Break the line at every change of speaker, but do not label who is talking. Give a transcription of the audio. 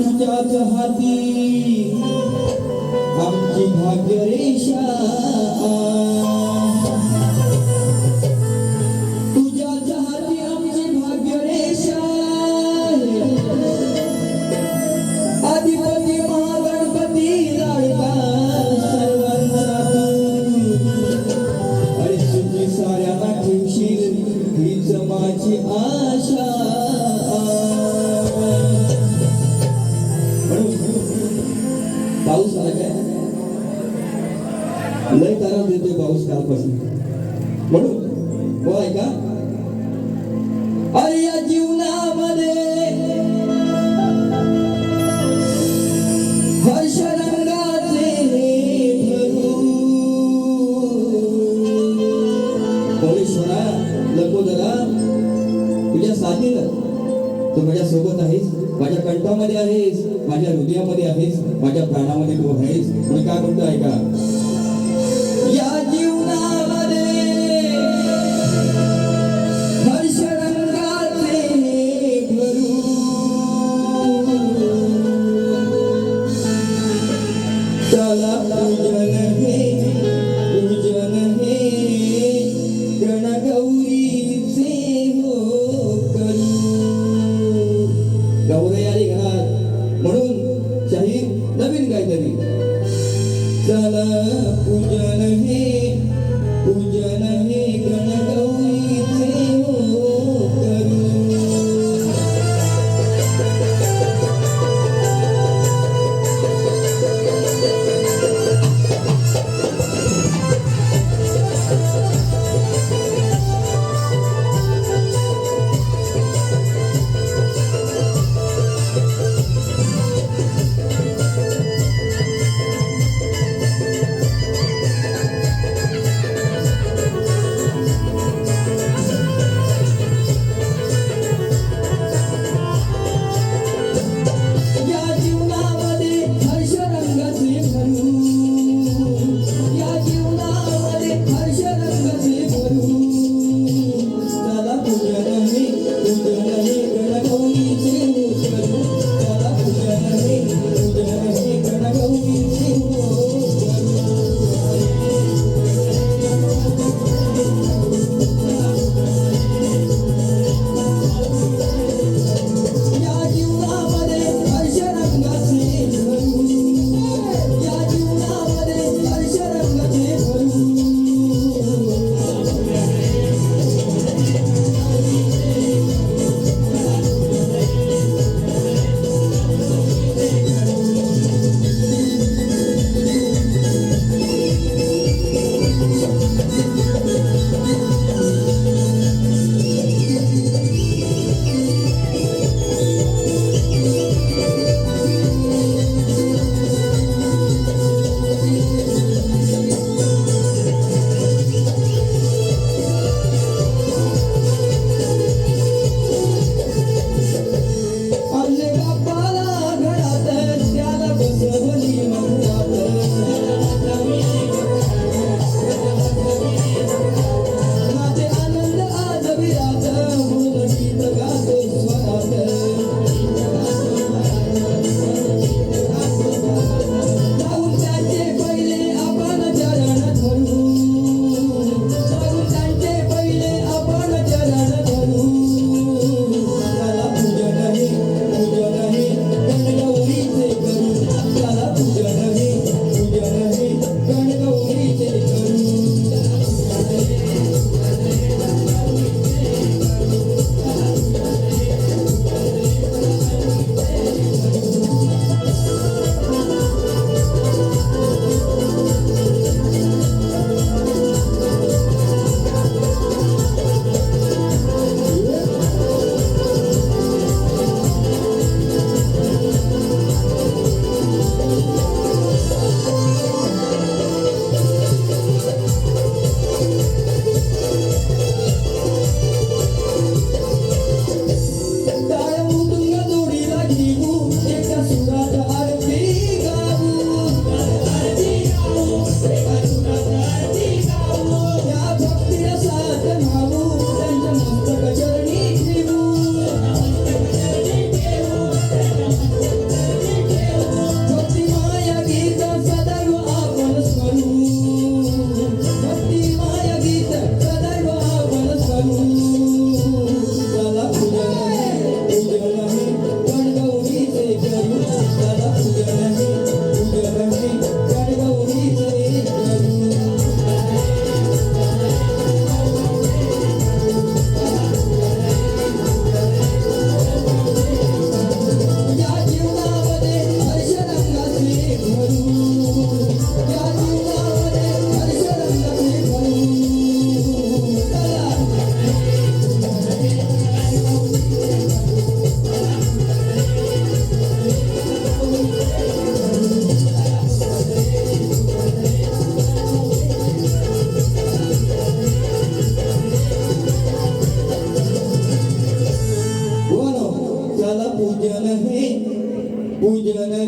तुझ्याच हाती आमची भाग्य रेषा लय पाऊस कालपासून. म्हणून हो ऐका. अरे या जीवनामध्ये हर्ष रंगाचे भरू भोळेश्वरा तुझ्या साथीनं तू माझ्या सोबत आहेस माझ्या कंठामध्ये आहेस माझ्या हृदयामध्ये आहेस माझ्या प्राणामध्ये तू आहेस. मी काय म्हणतो ऐका. Hallelujah. Puja na